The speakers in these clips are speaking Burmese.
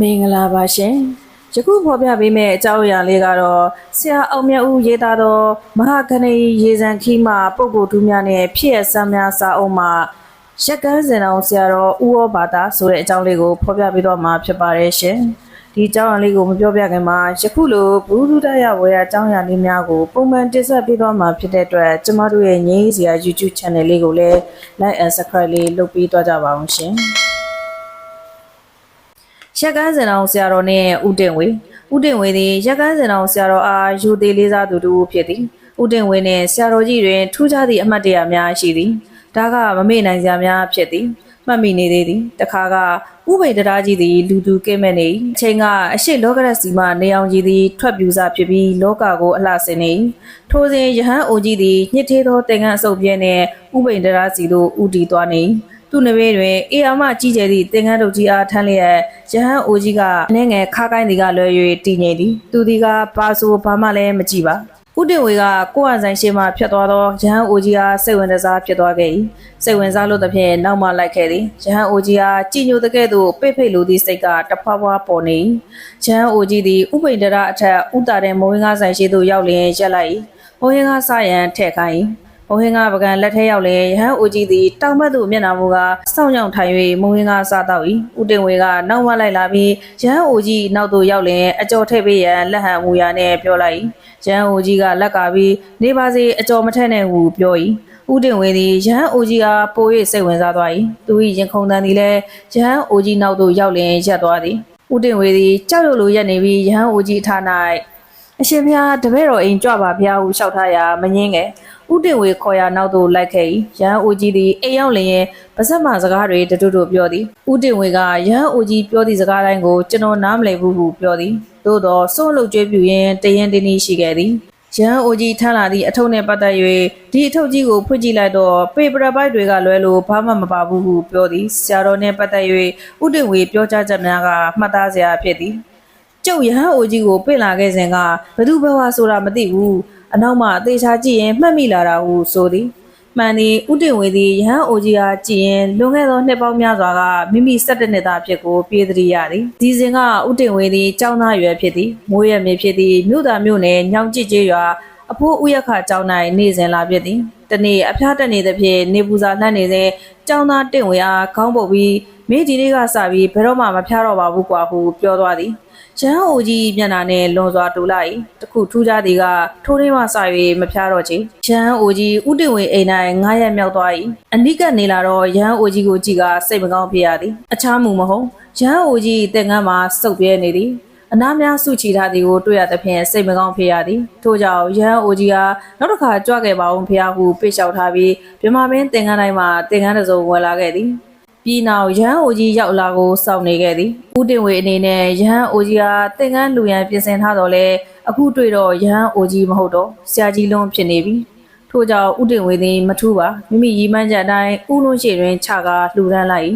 မင်္ဂလာပါရှင်ယခုဖော်ပြပေးမယ့်အကြောင်းအရာလေးကတော့ဆရာအောင်မြတ်ဦးရေးသားသောမဟာကဏီရေစံခီးမှပုဂ္ဂိုလ်ထူးများနဲ့ဖြစ်ရစမ်းများစာအုပ်မှရက်ကန်းစင်အောင်ဆရာတော်ဦးဩဘာသာဆိုတဲ့အကြောင်းလေးကိုဖော်ပြပေးတော့မှာဖြစ်ပါတယ်ရှင်ဒီအကြောင်းအရာလေးကိုမပြောပြခင်မှာယခုလိုဘူဒုဒရဝေယအကြောင်းအရာလေးများကိုပုံမှန်တင်ဆက်ပေးတော့မှာဖြစ်တဲ့အတွက်ကျမတို့ရဲ့ငြိမ်းစရာ YouTube Channel လေးကိုလည်း Like and Subscribe လေးလုပ်ပေးသွားကြပါအောင်ရှင် ရက်ကန်းစင်တော်ဆရာတော်နှင့်ဦးတင်ဝေဦးတင်ဝေသည်ရက်ကန်းစင်တော်ဆရာတော်အားယူသေးလေးစားသူတူဖြစ်သည်ဦးတင်ဝေနှင့်ဆရာတော်ကြီးတွင်ထူးခြားသည့်အမှတ်တရများရှိသည်ဒါကမမေ့နိုင်စရာများဖြစ်သည်မှတ်မိနေသေးသည်တခါကဥပိတရာကြီးသည်လူသူကဲ့မဲ့နေ၏အချိန်ကအရှိလောကရစီမှနေအောင်ကြီးသည်ထွက်ပြူစားဖြစ်ပြီးလောကကိုအလှဆင်နေ၏ထိုစဉ်ယဟန်အိုကြီးသည်ညစ်သေးသောတင်ငန်းအစုပ်ပြဲနှင့်ဥပိတရာစီသို့ဦးတည်သွားနေ၏ သူ့နဘေးတွင်အေယာမကြီးကျယ်သည့်တင်ငန်းတုတ်ကြီးအားထမ်းလျက်ယဟန်အိုကြီးကအနေငယ်ခါကိုင်းသည်ကလွယ်၍တည်ငြိမ်သည်သူသည်ကပါဆိုဘာမှလည်းမကြည့်ပါဥတင်ဝေကကိုယ့်အဆိုင်ရှိမှဖြတ်သွားသောယဟန်အိုကြီးအားစိတ်ဝင်စားဖြစ်သွားခဲ့၏စိတ်ဝင်စားလို့သဖြင့်နောက်မှလိုက်ခဲ့သည်ယဟန်အိုကြီးအားကြည်ညိုတဲ့ကဲ့သို့ပိတ်ဖိတ်လိုသည့်စိတ်ကတဖွာဖွာပေါ်နေ၏ယဟန်အိုကြီးသည်ဥပိန္ဒရအထက်ဥတာတဲ့မိုးဝင်းကားဆိုင်ရှိသို့ရောက်လျင်ရက်လိုက်၏မိုးဝင်းကားဆရန်ထည့်ခိုင်း၏ မုံဟင်းကပကံလက်ထဲရောက်လေရဟန်းအိုကြီးသည်တောင်ဘက်သို့မျက်နှာမူကစောင့်ကြောင်ထိုင်၍မုံဟင်းကစားတော့၏ဦးတင်ဝေကနောက်မှလိုက်လာပြီးရဟန်းအိုကြီးနောက်သို့ရောက်လင်အကျော်ထည့်ပေးရန်လက်ဟန်မူရာနှင့်ပြောလိုက်၏ရဟန်းအိုကြီးကလက်ကပြီးနေပါစေအကျော်မထက်နဲ့ဟုပြော၏ဦးတင်ဝေသည်ရဟန်းအိုကြီးအားပို၍စိတ်ဝင်စားသွား၏သူ၏ရင်ခုန်တန်သည်လည်းရဟန်းအိုကြီးနောက်သို့ရောက်လင်ရက်သွားသည်ဦးတင်ဝေသည်ကြောက်ရွံ့လိုရက်နေပြီးရဟန်းအိုကြီးထား၌ အရှင်ဘုရားတပည့်တော်အိမ်ကြွပါဘုရားဟုလျှောက်ထားရာမငင်းငယ်ဦးတင်ဝေခေါ်ရာနောက်သို့လိုက်ခဲ့၏ရဟန်းအိုကြီးသည်အိမ်ရောက်လျင်ပါဇက်မှစကားတွေတတူတူပြောသည်ဦးတင်ဝေကရဟန်းအိုကြီးပြောသည့်စကားတိုင်းကိုကျွန်တော်နားမလည်ဘူးဟုပြောသည်သို့သောစိုးလုတ်ကျွေးပြူရင်းတရင်တင်းနီးရှိခဲ့သည်ရဟန်းအိုကြီးထမ်းလာသည့်အထုပ်နှင့်ပတ်သက်၍ဒီအထုပ်ကြီးကိုဖွင့်ကြည့်လိုက်တော့ပေပရပိုက်တွေကလွဲလို့ဘာမှမပါဘူးဟုပြောသည်ဆရာတော်နှင့်ပတ်သက်၍ဦးတင်ဝေပြောကြားချက်များကမှတ်သားစရာဖြစ်သည် ကျုပ်ရဟန်းအိုကြီးကိုပြစ်လာခဲ့စဉ်ကဘသူဘဝဆိုတာမသိဘူးအနောက်မှအသေးချာကြည့်ရင်မှတ်မိလာတာဟုဆိုသည်မှန်သည်ဥတင်ဝေသည်ရဟန်းအိုကြီးအားကြည့်ရင်လွန်ခဲ့သောနှစ်ပေါင်းများစွာကမိမိ၁၇နှစ်သားဖြစ်ကိုပြေးသတိရသည်ဒီစဉ်ကဥတင်ဝေသည်ចောင်းသားရွယ်ဖြစ်သည်မိုးရမြေဖြစ်သည်မြို့သားမြို့နယ်ညောင်ကြည့်ကျေးရွာအဖိုးဥယခကျောင်း၌နေစဉ်လာဖြစ်သည်တနေ့အဖျားတက်နေသဖြင့်နေပူစာလှမ်းနေစဉ်ကျောင်းသားတင့်ဝေအားခေါင်းပုတ်ပြီး မင်းဒီနေ့ကစပြီးဘယ်တော့မှမဖျားတော့ပါဘူးကွာဟုပြောသွားသည်ရဟန်းအိုကြီးမျက်နှာနဲ့လွန်စွာတူလိုက်တခုထူးခြားသည်ကထိုးရင်းမှစ၍မဖျားတော့ချေရဟန်းအိုကြီးဥတင်ဝေအိမ်၌ငားရက်မြောက်သွား၏အနိကနေလာတော့ရဟန်းအိုကြီးကိုကြည့်ကစိတ်မကောင်းဖြစ်ရသည်အခြားမူမဟုတ်ရဟန်းအိုကြီးတင်ကန်းမှာစုပ်ပြဲနေသည်အနားများစုချီထားသည်ကိုတွေ့ရသဖြင့်စိတ်မကောင်းဖြစ်ရသည်ထို့ကြောင့်ရဟန်းအိုကြီးဟာနောက်တစ်ခါကြွခဲ့ပါအောင်ဖျားဟုပိတ်လျှောက်ထားပြီးမြမမင်းတင်ကန်းတိုင်းမှာတင်ကန်းတစ်စုံဝယ်လာခဲ့သည် ပြည်နောက်ရဟန်းအိုကြီးရောက်လာကိုစောင့်နေခဲ့သည်ဦးတင်ဝေအနေနဲ့ရဟန်းအိုကြီးဟာတင်ကန်းလူရန်ပြင်ဆင်ထားတော့လဲအခုတွေ့တော့ရဟန်းအိုကြီးမဟုတ်တော့ဆရာကြီးလုံးဖြစ်နေပြီထို့ကြောင့်ဦးတင်ဝေသည်မထူးပါမိမိရီမှန်းချက်အတိုင်းဦးလုံးရှိတွင်ခြာကလှူဒန်းလိုက်၏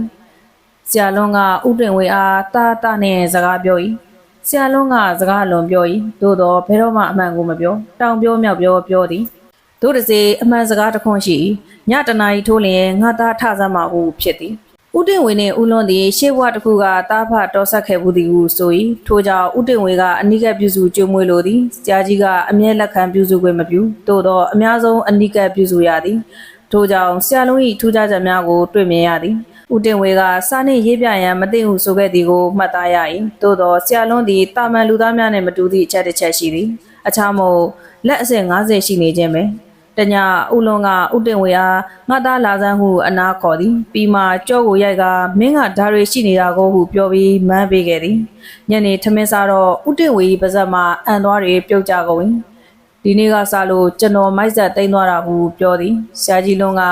ဆရာလုံးကဦးတင်ဝေအားတာတာနဲ့စကားပြော၏ဆရာလုံးကစကားလွန်ပြော၏သို့တော့ဘယ်တော့မှအမှန်ကိုမပြောတောင်ပြောမြောက်ပြောပြောသည်တို့တစေအမှန်စကားတစ်ခွန်းရှိ၏ညတနာရီထိုးလျင်ငါသားထဆမ်းမှာဟုဖြစ်သည် ဥတင်ဝေနှင့်ဦးလွန်သည်ရှေ့ဘဝတစ်ခုကတားဖတော်ဆက်ခဲ့ဘူးသည်ဟုဆို၏ထို့ကြောင့်ဥတင်ဝေကအနိကပြုစုကြိုးမွေးလိုသည်ဆရာကြီးကအမြဲလက်ခံပြုစုခွင့်မပြုသို့သောအများဆုံးအနိကပြုစုရသည်ထို့ကြောင့်ဆရာလုံး၏ထူးခြားချက်များကိုတွေ့မြင်ရသည်ဦးတင်ဝေကစာနှင့်ရေးပြရန်မသိဟုဆိုခဲ့သည်ကိုမှတ်သားရ၏သို့သောဆရာလုံးသည်တာမန်လူသားများနှင့်မတူသည့်အချက်တစ်ချက်ရှိသည်အခြားမို့လက်အဆင့်50ရှိနေခြင်းပဲ တညဦးလုံးကဥတင်ဝေအားငါသားလာစမ်းဟုအနာခေါ်သည်ပြီးမှကြော့ကိုရိုက်ကမင်းကဓာရီရှိနေတာကိုဟုပြောပြီးမန်းပေးခဲ့သည်ညနေထမင်းစားတော့ဥတင်ဝေ၏ပါဇက်မှအန်သွားတွေပြုတ်ကြကုန်၏ဒီနေ့ကစလို့ကျွန်တော်မိုက်ဆက်တိန်သွားတာဟုပြောသည်ဆရာကြီးလုံးက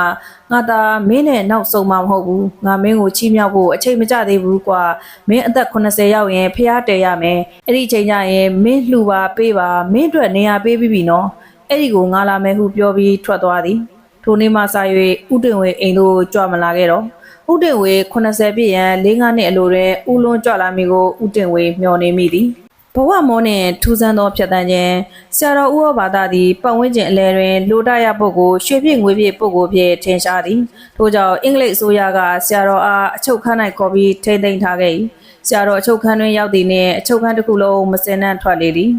ငါသားမင်းနဲ့နောက်ဆုံးမှမဟုတ်ဘူးငါမင်းကိုချီးမြှောက်ဖို့အချိန်မကျသေးဘူးကွာမင်းအသက်80ရောက်ရင်ဖျားတယ်ရမယ်အဲ့ဒီအချိန်ကျရင်မင်းလှူပါပေးပါမင်းအတွက်နေရာပေးပြီးပြီနော် အဲ့ဒီကိုငါလာမယ်ဟုပြောပြီးထွက်သွားသည်ထိုနေ့မှစ၍ဥတင်ဝေအိမ်သို့ကြွမလာခဲ့တော့ဥတင်ဝေ80ပြည့်ရန်၄-၅နှစ်အလိုတွင်ဥလွန်ကြွလာမည်ကိုဥတင်ဝေမျှော်နေမိသည်ဘဝမောနှင့်ထူးဆန်းသောဖြတ်တန်းခြင်းဆရာတော်ဥဩဘာသာသည်ပတ်ဝန်းကျင်အလဲတွင်လိုတရပုဂ္ဂိုလ်ရွှေပြည့်ငွေပြည့်ပုဂ္ဂိုလ်ဖြင့်ထင်ရှားသည်ထို့ကြောင့်အင်္ဂလိပ်အစိုးရကဆရာတော်အားအချုပ်ခန်း၌ခေါ်ပြီးထိမ့်သိမ်းထားခဲ့၏ဆရာတော်အချုပ်ခန်းတွင်ရောက်သည်နှင့်အချုပ်ခန်းတစ်ခုလုံးမစင်နှံ့ထွက်လေသည်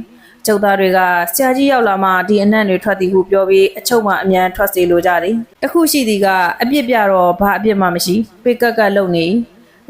ကျုပ်သားတွေကဆရာကြီးရောက်လာမှဒီအနံ့တွေထွက်သည်ဟုပြောပြီးအချုပ်မှအမြန်ထွက်စေလိုကြသည်တခုရှိသည်ကအပြစ်ပြတော့ဘာအပြစ်မှမရှိပိတ်ကက်ကက်လုံနေ၏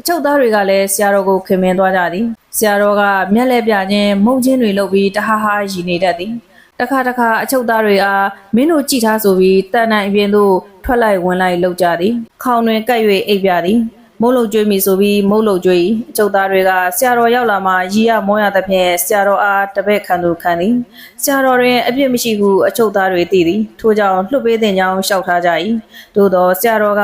အချုပ်သားတွေကလည်းဆရာတော်ကိုခင်မင်းသွားကြသည်ဆရာတော်ကမျက်လက်ပြခြင်းမုံချင်းတွေလုပ်ပြီးတဟားဟားရည်နေတတ်သည်တခါတခါအချုပ်သားတွေအားမင်းတို့ကြည်ထားဆိုပြီးတန်နိုင်အပြင်သို့ထွက်လိုက်ဝင်လိုက်လောက်ကြသည်ခေါင်းတွင်ကပ်၍အိပ်ပြသည် မုတ်လုတ်ကျွေးမိဆိုပြီးမုတ်လုတ်ကျွေး၏အချုပ်သားတွေကဆရာတော်ရောက်လာမှရီရမောရသဖြင့်ဆရာတော်အားတပည့်ခံသူခံသည်ဆရာတော်တွင်အပြစ်မရှိဟုအချုပ်သားတွေသိသည်ထို့ကြောင့်လွှတ်ပေးတဲ့ကြောင်းလျှောက်ထားကြ၏သို့သောဆရာတော်က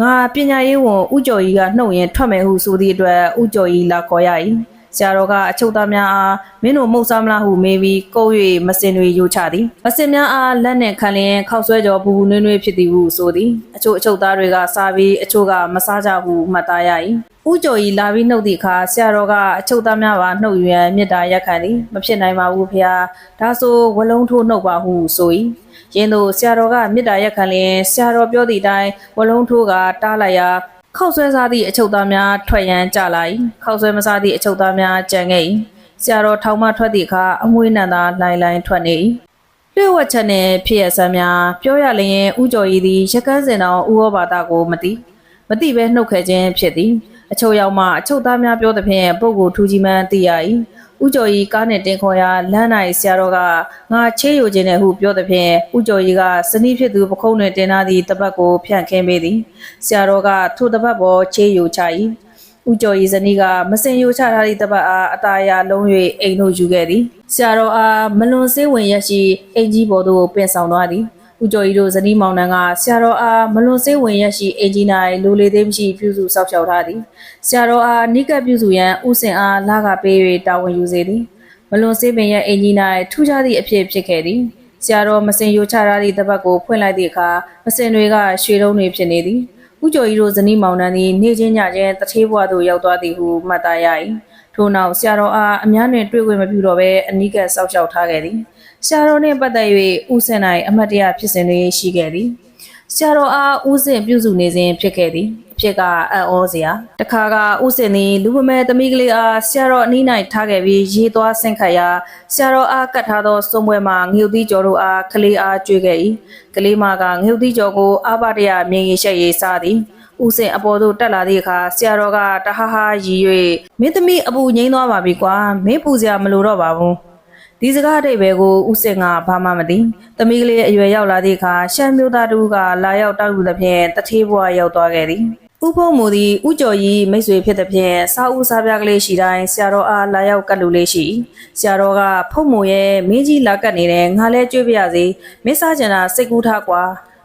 ငါပညာရေးဝန်ဥကျော်ကြီးကနှုတ်ရင်ထွက်မယ်ဟုဆိုသည့်အတွက်ဥကျော်ကြီးလာခေါ်ရ၏ ဆရာတော်ကအချုပ်သားများအားမင်းတို့မုတ်စားမလားဟုမေးပြီးကုပ်၍မစင်တွေယူချသည်မစင်များအားလက်နှင့်ခံလျင်ခောက်ဆွဲကြောပူပူနွေးနွေးဖြစ်သည်ဟုဆိုသည်အချို့အချုပ်သားတွေကစားပြီးအချို့ကမစားကြဟုမှတ်သားရ၏ဥကျော်ကြီးလာပြီးနှုတ်သည့်အခါဆရာတော်ကအချုပ်သားများပါနှုတ်ယူရန်မေတ္တာရက်ခံသည်မဖြစ်နိုင်ပါဘူးဖေဟာဒါဆိုဝလုံးထိုးနှုတ်ပါဟုဆို၏ရင်းတို့ဆရာတော်ကမေတ္တာရက်ခံလျင်ဆရာတော်ပြောသည့်အတိုင်းဝလုံးထိုးကတားလိုက်ရာ ခောက်ဆွဲစားသည့်အချုပ်သားများထွက်ရန်ကြလာ၏ခောက်ဆွဲမစားသည့်အချုပ်သားများကြံခဲ့၏ဆရာတော်ထောင်မှထွက်သည့်အခါအမွှေးနံသာလိုင်လိုင်ထွက်နေ၏လျှို့ဝှက်ချက်နှင့်ဖြစ်ရဆန်းများပြောရလျင်ဥကျော်ရည်သည်ရကန်းစင်တော်ဥဩဘာသာကိုမသိမသိဘဲနှုတ်ခဲ့ခြင်းဖြစ်သည်အချုပ်ရောက်မှအချုပ်သားများပြောသဖြင့်ပုဂ္ဂိုလ်ထူးကြီးမှန်းသိရ၏ ဥကျော်ကြီးကားနဲ့တင်ခေါ်ရာလမ်း၌ဆရာတော်ကငါချေးယူခြင်းနဲ့ဟုပြောသဖြင့်ဥကျော်ကြီးကစနီးဖြစ်သူပခုံးတွင်တင်ထားသည့်တပတ်ကိုဖြန့်ခင်းပေးသည်ဆရာတော်ကထိုတပတ်ပေါ်ချေးယူချ၏ဥကျော်ကြီးဇနီးကမစင်ယူချထားသည့်တပတ်အားအตาရလုံး၍အိမ်သို့ယူခဲ့သည်ဆရာတော်အားမလွန်စေးဝင်ရက်ရှိအိမ်ကြီးပေါ်သို့ပင်ဆောင်သွားသည် ဦးကျော်ကြီးတို့ဇနီးမောင်နှံကဆရာတော်အားမလွန်စေးဝင်ရက်ရှိအင်ဂျီနိုင်လိုလေသေးမရှိပြုစုစောက်ရှောက်ထားသည်ဆရာတော်အားနိကပ်ပြုစုရန်ဦးစင်အားလာကပေး၍တာဝန်ယူစေသည်မလွန်စေးပင်ရဲ့အင်ဂျီနိုင်ထူးခြားသည့်အဖြစ်ဖြစ်ခဲ့သည်ဆရာတော်မစင်ယူချထားသည့်တပတ်ကိုဖွင့်လိုက်သည့်အခါမစင်တွေကရွှေတုံးတွေဖြစ်နေသည်ဦးကျော်ကြီးတို့ဇနီးမောင်နှံသည်နေချင်းညချင်းတထေးဘွားသို့ရောက်သွားသည်ဟုမှတ်သားရ၏ထို့နောက်ဆရာတော်အားအများနှင့်တွေ့ခွင့်မပြုတော့ဘဲအနီးကပ်စောက်ရှောက်ထားခဲ့သည် ဆရာတော်နှင့်ပတ်သက်၍ဦးစင်၌အမတ်တရဖြစ်စဉ်တွေရှိခဲ့သည်ဆရာတော်အားဦးစင်ပြုစုနေစဉ်ဖြစ်ခဲ့သည်အဖြစ်ကအံ့ဩစရာတခါကဦးစင်သည်လူမမဲသမီးကလေးအားဆရာတော်အနီး၌ထားခဲ့ပြီးရေးသွားဆင့်ခတ်ရာဆရာတော်အားကတ်ထားသောစုံပွဲမှာငှုပ်သီးကျော်တို့အားကလေးအားကျွေးခဲ့၏ကလေးမကငှုပ်သီးကျော်ကိုအာဘတရမြင်ရရှက်ရေးစားသည်ဦးစင်အပေါ်သို့တက်လာသည့်အခါဆရာတော်ကတဟဟာရီ၍မင်းသမီးအပူငိမ့်သွားပါပြီကွာမင်းပူစရာမလိုတော့ပါဘူး ဒီစကားအတိတ်ပဲကိုဦးစင်ကဘာမှမသိသမီးကလေးအရွယ်ရောက်လာသည့်အခါရှမ်းမျိုးသားတူကလာရောက်တောက်ယူသဖြင့်တထေးဘွားရောက်သွားခဲ့သည်ဥဖုံမူသည်ဥကျော်ကြီးမိတ်ဆွေဖြစ်သဖြင့်စာဦးစားပြကလေးရှိတိုင်းဆရာတော်အားလာရောက်ကတ်လူလေးရှိဆရာတော်ကဖုံမူရဲ့မင်းကြီးလာကတ်နေတယ်ငါလဲကြွေးပြရစီမင်းစားကျင်တာစိတ်ကူးထားကွာ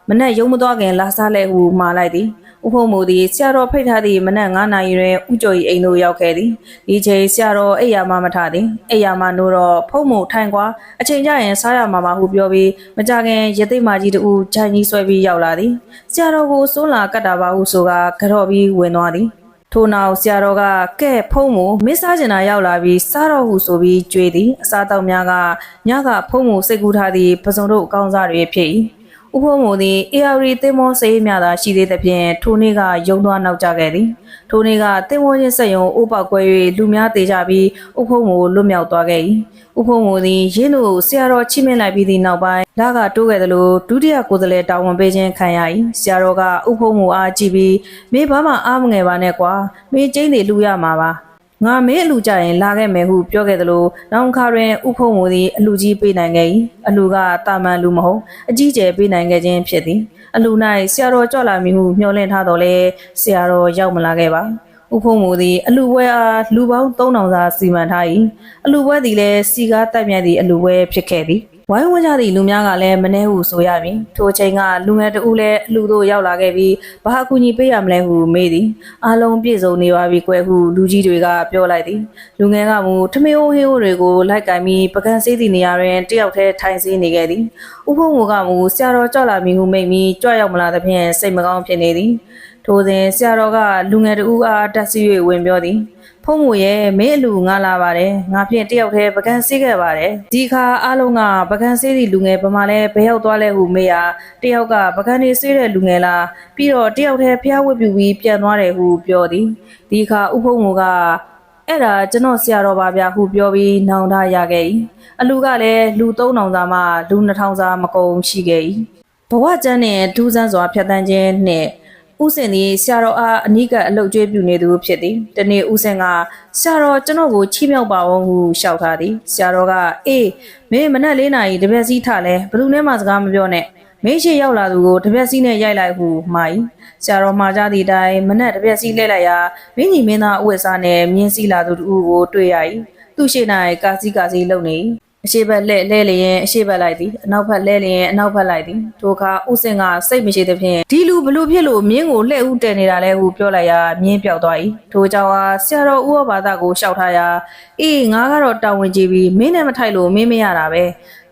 မနဲ့ရုံမသွားခင်လာစားလဲဟုမှာလိုက်သည် ဥဖုံမူသည်ဆရာတော်ဖိတ်ထားသည့်မနက်9နာရီတွင်ဥကျော်၏အိမ်သို့ရောက်ခဲ့သည်ဒီချိန်ဆရာတော်အိယာမမထသည်အိယာမနိုးတော့ဖုံမူထိုင်ကွာအချိန်ကျရင်စားရမှာပါဟုပြောပြီးမကြခင်ရသိမကြီးတူဂျိုင်ကြီးဆွဲပြီးရောက်လာသည်ဆရာတော်ကိုစိုးလာကတ်တာပါဟုဆိုကကြော့ပြီးဝင်သွားသည်ထို့နောက်ဆရာတော်ကကဲဖုံးမူမင်းစားကျင်တာရောက်လာပြီးစားတော့ဟုဆိုပြီးကြွေသည်အစားတောက်များကညကဖုံးမူစိတ်ကူးထားသည့်ပစုံတို့အကောင်းစားတွေဖြစ်၏ ဥဖုံမူသည်အေယာရီတင်မောစေးမြသာရှိသေးသဖြင့်ထိုနေ့ကယုံသွားနောက်ကျခဲ့သည်ထိုနေ့ကတင်မောချင်းဆက်ယုံအိုးပေါက်ကွဲ၍လူများတေကြပြီးဥဖုံမူလွတ်မြောက်သွားခဲ့၏ဥဖုံမူသည်ရင်းတို့ဆရာတော်ချိမင်းလိုက်ပြီးသည့်နောက်ပိုင်းလာကတိုးခဲ့သလိုဒုတိယကိုယ်စားလှယ်တာဝန်ပေးခြင်းခံရ၏ဆရာတော်ကဥဖုံမူအားကြည့်ပြီးမင်းဘာမှအားမငယ်ပါနဲ့ကွာမင်းကျင်းနေလူရမှာပါ ငါမင်းအလူကြရင်လာခဲ့မယ်ဟုပြောခဲ့သလိုနောက်ခါတွင်ဥဖုံမူသည်အလူကြီးပေးနိုင်ခဲ့၏အလူကတာမန်လူမဟုတ်အကြီးကျယ်ပေးနိုင်ခဲ့ခြင်းဖြစ်သည်အလူ၌ဆရာတော်ကြွလာမည်ဟုမျှော်လင့်ထားတော်လဲဆရာတော်ရောက်မလာခဲ့ပါဥဖုံမူသည်အလူပွဲအားလူပေါင်း3000စာစီမံထား၏အလူပွဲသည်လည်းစီကားတက်မြတ်သည့်အလူပွဲဖြစ်ခဲ့သည် ဝိုင်းဝန်းကြသည့်လူများကလည်းမနှဲဟုဆိုရမည်ထိုအချိန်ကလူငယ်တဦးလည်းအလူတို့ရောက်လာခဲ့ပြီးဘာအကူညီပေးရမလဲဟုမေးသည်အားလုံးပြည့်စုံနေပါပြီကွယ်ဟုလူကြီးတွေကပြောလိုက်သည်လူငယ်ကမူထမေအိုးဟေးအိုးတွေကိုလိုက်ကင်ပြီးပကံစေးသည့်နေရာတွင်တယောက်တည်းထိုင်စေးနေခဲ့သည်ဥဖုံမူကမူဆရာတော်ကြောက်လာမည်ဟုမိတ်ပြီးကြွရောက်မလာသဖြင့်စိတ်မကောင်းဖြစ်နေသည်ထိုစဉ်ဆရာတော်ကလူငယ်တဦးအားတက်စီ၍ဝင်ပြောသည် ဖုံးမူရဲ့မင်းအလူငါလာပါတယ်ငါဖြင့်တယောက်တည်းပကံစေးခဲ့ပါတယ်ဒီခါအားလုံးကပကံစေးသည့်လူငယ်ပမာလဲဘယ်ရောက်သွားလဲဟုမေးရာတယောက်ကပကံနေစေးတဲ့လူငယ်လားပြီးတော့တယောက်တည်းဖျားဝတ်ပြူပြီးပြန်သွားတယ်ဟုပြောသည်ဒီခါဥဖုံးမူကအဲ့ဒါကျွန်တော်ဆရာတော်ပါဗျာဟုပြောပြီးနောင်တရခဲ့၏အလူကလည်းလူ3000စာမှလူ2000စာမကုန်ရှိခဲ့၏ဘဝကျမ်းနှင့်ဒူးဆန်းစွာဖြတ်တန်းခြင်းနှင့် ဥစဉ်သည်ဆရာတော်အားအနိကအလုတ်ကျွေးပြုနေသူဖြစ်သည်တနေ့ဥစဉ်ကဆရာတော်ကျွန်တော်ကိုချီးမြှောက်ပါအောင်ဟုလျှောက်ထားသည်ဆရာတော်ကအေးမင်းမနက်၄နာရီတပြက်စီးထလဲဘယ်သူနဲ့မှစကားမပြောနဲ့မင်းရှိရောက်လာသူကိုတပြက်စီးနဲ့ရိုက်လိုက်ဟုမှာ၏ဆရာတော်မှာကြသည့်အတိုင်းမနက်တပြက်စီးလှည့်လိုက်ရာမင်းကြီးမင်းသားအဝတ်အစားနဲ့မြင်းစည်းလာသူတို့ကိုတွေ့ရ၏သူရှိ၌ကာစီကာစီလုံနေ၏ အရှိဘက်လှဲ့လဲလျင်အရှိဘက်လိုက်သည်အနောက်ဘက်လဲလျင်အနောက်ဘက်လိုက်သည်ထိုအခါဥစဉ်ကစိတ်မရှိသဖြင့်ဒီလူဘလို့ဖြစ်လို့မြင်းကိုလှဲ့ဦးတည်နေတာလဲဟုပြောလိုက်ရာမြင်းပြောက်သွား၏ထိုကြောင့်အားဆရာတော်ဦးဝဘာသာကိုရှောက်ထားရာအေးငါကတော့တာဝန်ကြီးပြီးမင်းနဲ့မထိုက်လို့မင်းမရတာပဲ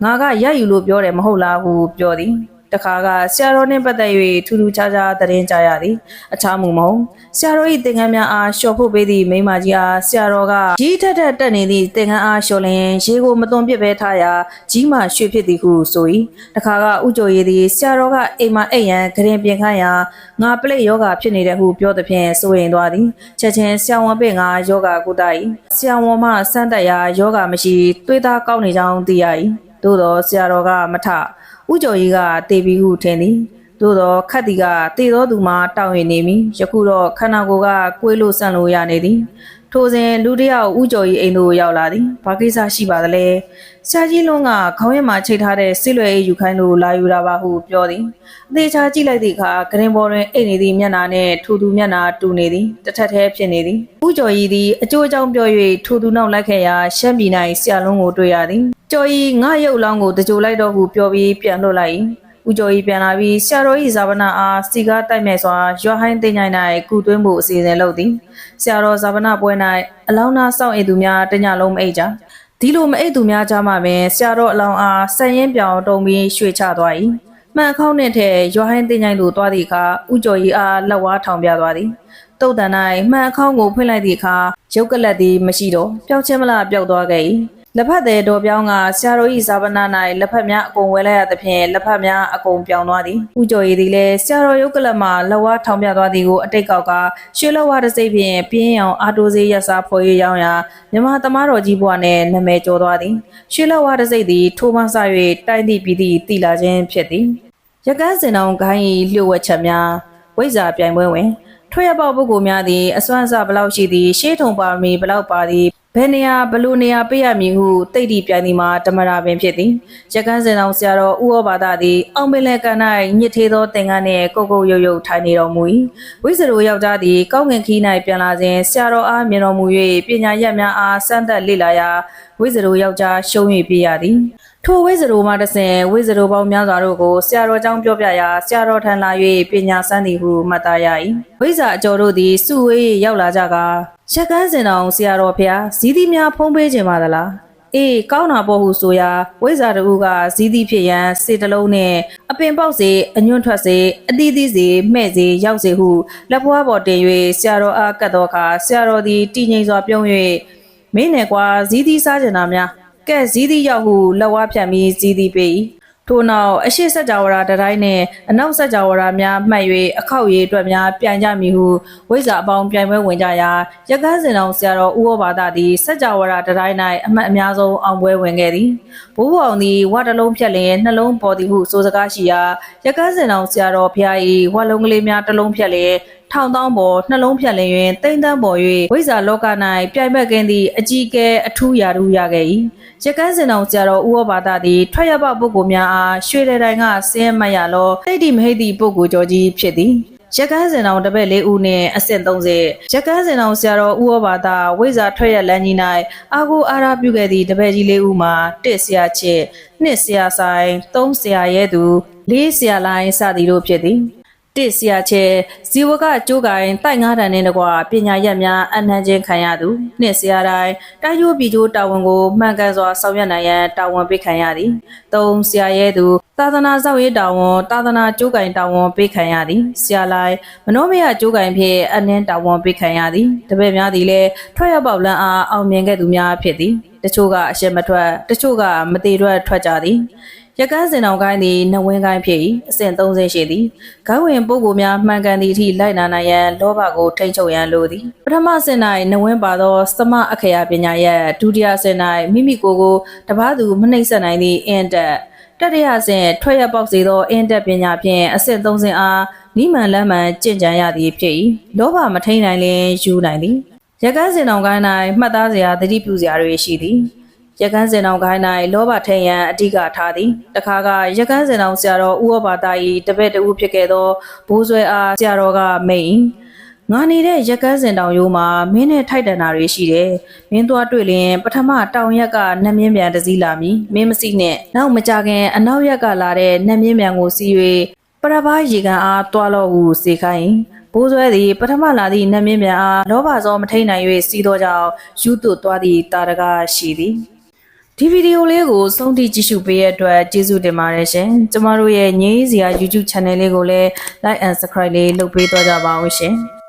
ငါကရက်ယူလို့ပြောတယ်မဟုတ်လားဟုပြောသည် တခါကဆရာတော်နှင့်ပတ်သက်၍ထူးထူးခြားခြားသတင်းကြားရသည်အခြားမူမဟုတ်ဆရာတော်၏သင်္ကန်းများအားလျှော်ဖို့ပေးသည့်မိန်းမကြီးအားဆရာတော်ကကြီးထက်ထက်တက်နေသည့်သင်္ကန်းအားလျှော်လျင်ရေကိုမသွန်ပစ်ပဲထားရာကြီးမှရွှေဖြစ်သည်ဟုဆို၏တခါကဥကြိုရည်သည်ဆရာတော်ကအိမ်မအိမ်ရန်ဂရင်ပြင်ခိုင်းရာငါပလိတ်ယောဂဖြစ်နေတဲ့ဟုပြောသဖြင့်စိုးရင်သွားသည်ချက်ချင်းဆရာဝန်ပင်ကယောဂကုသ၏ဆရာဝန်မှစမ်းတက်ရာယောဂမရှိသွေးသားကောက်နေကြောင်းသိရ၏သို့သောဆရာတော်ကမထ ဥကျော်ကြီးကတေပြီးဟုထင်သည်သို့တော့ခတ်တီကတေသောသူမှတောင်းရင်နေပြီယခုတော့ခန္ဓာကိုယ်ကကွေးလို့ဆန့်လို့ရနေသည် ထိုစဉ်လူတစ်ယောက်ဥကျော်ကြီးအိမ်သို့ရောက်လာသည်ဘာကိစ္စရှိပါသလဲဆရာကြီးလုံးကခေါင်းရက်မှာချိတ်ထားတဲ့စစ်လွယ်ယူခိုင်းလို့လာယူတာပါဟုပြောသည်အသေးချာကြည့်လိုက်သည့်အခါဂရင်ပေါ်တွင်အိတ်နေသည့်မျက်နှာနှင့်ထူထူမျက်နှာတူနေသည်တစ်ထက်တည်းဖြစ်နေသည်ဥကျော်ကြီးသည်အကျိုးအကြောင်းပြော၍ထူထူနောက်လိုက်ခဲ့ရာရှမ်းပြည်၌ဆရာလုံးကိုတွေ့ရသည်ကျော်ကြီးငါရုပ်လောင်းကိုတကြိုလိုက်တော့ဟုပြောပြီးပြန်လွတ်လိုက်၏ ဦးကျော်ကြီးပြန်လာပြီးဆရာတော်၏ဇာပနာအားစီကားတိုက်မဲ့စွာရွာဟိုင်းသိမ့်နိုင်၌ကုသွင်းမှုအစီအစဉ်လုပ်သည်ဆရာတော်ဇာပနာပွဲ၌အလောင်းသားစောင့်အိမ်သူများတညလုံးမအိပ်ကြဒီလိုမအိပ်သူများကြားမှာပင်ဆရာတော်အလောင်းအားဆက်ရင်ပြောင်တုံပြီးရွှေ့ချသွား၏မှန်အခေါင်းနှင့်ထဲရွာဟိုင်းသိမ့်နိုင်သို့သွားသည့်အခါဦးကျော်ကြီးအားလက်ဝါးထောင်ပြသွားသည်တုတ်တန်၌မှန်အခေါင်းကိုဖွင့်လိုက်သည့်အခါရုပ်ကလတ်သည်မရှိတော့ပျောက်ချင်းမလားပျောက်သွားခဲ့၏ လက်ဖက်သည်တော်ပြောင်းကဆရာတော်၏ဇာပနာ၌လက်ဖက်များအကုန်ဝဲလိုက်ရသဖြင့်လက်ဖက်များအကုန်ပြောင်းသွားသည်ဥကျော်ရည်သည်လည်းဆရာတော်ရုပ်ကလတ်မှလက်ဝါးထောင်ပြသွားသည်ကိုအတိတ်ကောက်ကရွှေလက်ဝါးတစ်စိပ်ဖြင့်ပြင်းအောင်အာတိုစေးရက်စားဖော်ရရောင်းရာမြမသမားတော်ကြီးဘွားနှင့်နာမည်ကျော်သွားသည်ရွှေလက်ဝါးတစ်စိပ်သည်ထိုးမဆ၍တိုင်းသည့်ပြည်သည့်တည်လာခြင်းဖြစ်သည်ရကန်းစင်တော်ဂိုင်း၏လျှို့ဝှက်ချက်များဝိဇ္ဇာပြိုင်ပွဲဝင်ထွက်ရပေါက်ပုဂ္ဂိုလ်များသည်အစွမ်းအစဘလောက်ရှိသည်ရှေးထုံပါရမီဘလောက်ပါသည် ဘယ်နေရာဘလို့နေရာပေးရမည်ဟုတိတ်တီပြိုင်သည်မှာဓမ္မရာပင်ဖြစ်သည်ရကန်းစင်တော်ဆရာတော်ဥဩဘာဒသည်အောင်ပင်လယ်ကန်၌ညစ်သေးသောသင်္ကန်းနှင့်ကုတ်ကုတ်ရုပ်ရုပ်ထိုင်နေတော်မူ၏ဝိဇ္ဇရိုယောက်ျားသည်ကောင်းငင်ခီး၌ပြန်လာစဉ်ဆရာတော်အားမြင်တော်မူ၍ပညာရက်များအားစမ်းသပ်လေ့လာရာဝိဇ္ဇရိုယောက်ျားရှုံး၍ပြရသည်ထိုဝိဇ္ဇရိုမှတဆင်ဝိဇ္ဇရိုပေါင်းများစွာတို့ကိုဆရာတော်ကြောင့်ပြောပြရာဆရာတော်ထံလာ၍ပညာစမ်းသည်ဟုမှတ်သားရ၏ဝိဇ္ဇာအကျော်တို့သည်စုဝေး၍ရောက်လာကြကာ ရက်ကန်းစင်တော်ဆရာတော်ဖျားဇီးသီးများဖုံးပေးခြင်းပါသလားအေးကောင်းတာပေါ့ဟုဆိုရာဝိဇ္ဇာတူကဇီးသီးဖြစ်ရန်စေတလုံးနှင့်အပင်ပေါက်စေအညွန့်ထွက်စေအသီးသီးစေမှဲ့စေရောက်စေဟုလက်ဖွားပေါ်တင်၍ဆရာတော်အားကတ်တော်အခါဆရာတော်သည်တည်ငြိမ်စွာပြုံး၍မင်းနဲ့ကွာဇီးသီးစားကြတာများကဲဇီးသီးရောက်ဟုလက်ဝါးဖြန့်ပြီးဇီးသီးပေး၏ ထို့နောက်အရှိစက်ကြဝဠာတတိုင်းနှင့်အနောက်စက်ကြဝဠာများမှတ်၍အခောက်ရည်အတွက်များပြိုင်ကြမည်ဟုဝိဇ္ဇာအပေါင်းပြိုင်ပွဲဝင်ကြရာရက်ကန်းစင်တော်ဆရာတော်ဦးဩဘာဒသည်စက်ကြဝဠာတတိုင်း၌အမှတ်အများဆုံးအောင်ပွဲဝင်ခဲ့သည်ဘိုးဘောင်သည်ဝါတစ်လုံးဖြတ်လျင်နှလုံးပေါ်သည်ဟုဆိုစကားရှိရာရက်ကန်းစင်တော်ဆရာတော်ဖျား၏ဝါလုံးကလေးများတစ်လုံးဖြတ်လျင် ထောင်တောင်းပေါ်နှလုံးဖြတ်လျင်တိမ့်တန်းပေါ်၍ဝိဇာလောက၌ပြိုင်ဘက်ကင်းသည့်အကြီးကဲအထူးရာထူးရခဲ့၏ရကန်းစင်တော်ဆရာတော်ဦးဩဘာသာသည်ထွက်ရပပုဂ္ဂိုလ်များအားရွှေတဲ့တိုင်ကဆင်းရဲမှတ်ရလောတိတ်တိမဟိတ်သည့်ပုဂ္ဂိုလ်ကျော်ကြီးဖြစ်သည်ရကန်းစင်တော်တပည့်လေးဦးနှင့်အဆင့်30ရကန်းစင်တော်ဆရာတော်ဦးဩဘာသာဝိဇာထွက်ရလမ်းကြီး၌အာကိုအာရာပြုခဲ့သည့်တပည့်ကြီးလေးဦးမှာတစ်ဆရာချစ်နှစ်ဆရာဆိုင်သုံးဆရာရဲသူလေးဆရာလိုင်းစသည်တို့ဖြစ်သည် တစ်ဆရာချေဇီဝကကျိုးကိုင်တိုက်ငါးတန်နဲ့တကွာပညာရက်များအနှံ့ချင်းခံရသူနှစ်ဆရာတိုင်းတိုက်ရိုးပြည်ကျိုးတာဝန်ကိုမှန်ကန်စွာဆောင်ရွက်နိုင်ရန်တာဝန်ပေးခံရသည်သုံးဆရာရဲသူသာသနာစောင့်ရေးတာဝန်သာသနာကျိုးကိုင်တာဝန်ပေးခံရသည်ဆရာလိုက်မနောမယကျိုးကိုင်ဖြင့်အနှင်းတာဝန်ပေးခံရသည်တပည့်များသည်လည်းထွက်ရပေါက်လန်းအားအောင်မြင်ခဲ့သူများဖြစ်သည်တချို့ကအရှက်မထွက်တချို့ကမသေးထွက်ထွက်ကြသည် ရကန်းစင်တော်ကိုင်းသည်နဝင်းကိုင်းဖြစ်၏အဆင့်30ရှိသည်ဂိုင်းဝင်ပုဂ္ဂိုလ်များမှန်ကန်သည့်အထိလိုက်နာနိုင်ရန်လောဘကိုထိန်းချုပ်ရန်လိုသည်ပထမဆင့်၌နဝင်းပါသောသမအခရာပညာရပ်ဒုတိယဆင့်၌မိမိကိုယ်ကိုတပားသူမနှိမ့်ဆက်နိုင်သည့်အင်တက်တတိယဆင့်ထွက်ရပေါက်စေသောအင်တက်ပညာဖြင့်အဆင့်30အားနိမန်လမ်းမှန်ကျင့်ကြံရသည်ဖြစ်၏လောဘမထိန်နိုင်လင်ယူနိုင်သည်ရကန်းစင်တော်ကိုင်း၌မှတ်သားစရာသတိပြုစရာတွေရှိသည် ရကန်းစင်တော်ကိုင်း၌လောဘထိန်ရန်အဓိကထားသည်တခါကရကန်းစင်တော်ဆရာတော်ဥဩဘာသာ၏တပည့်တဦးဖြစ်ခဲ့သောဘိုးဆွဲအားဆရာတော်ကမိန်ငါနေတဲ့ရကန်းစင်တောင်ရိုးမှာမင်းနဲ့ထိုက်တန်တာတွေရှိတယ်။မင်းသွားတွေ့ရင်ပထမတောင်ရက်ကနှမြင်းမြန်တစည်းလာမည်။မင်းမစီနဲ့နောက်မကြခင်အနောက်ရက်ကလာတဲ့နှမြင်းမြန်ကိုစီး၍ပရပားရေကန်အားတွားလို့ဟုစေခိုင်းဘိုးဆွဲသည်ပထမလာသည့်နှမြင်းမြန်အားလောဘစောမထိန်နိုင်၍စီးသောကြောင့်ယူသွသွားသည့်တာရကရှိသည်။ ဒီဗီဒီယိုလေးကိုဆုံးထိကြည့်ရှုပေးတဲ့အတွက်ကျေးဇူးတင်ပါတယ်ရှင်။ကျမတို့ရဲ့ငြိမ်းစရာ YouTube channel လေးကိုလည်း like and subscribe လေးလုပ်ပေးသွားကြပါဦးရှင်။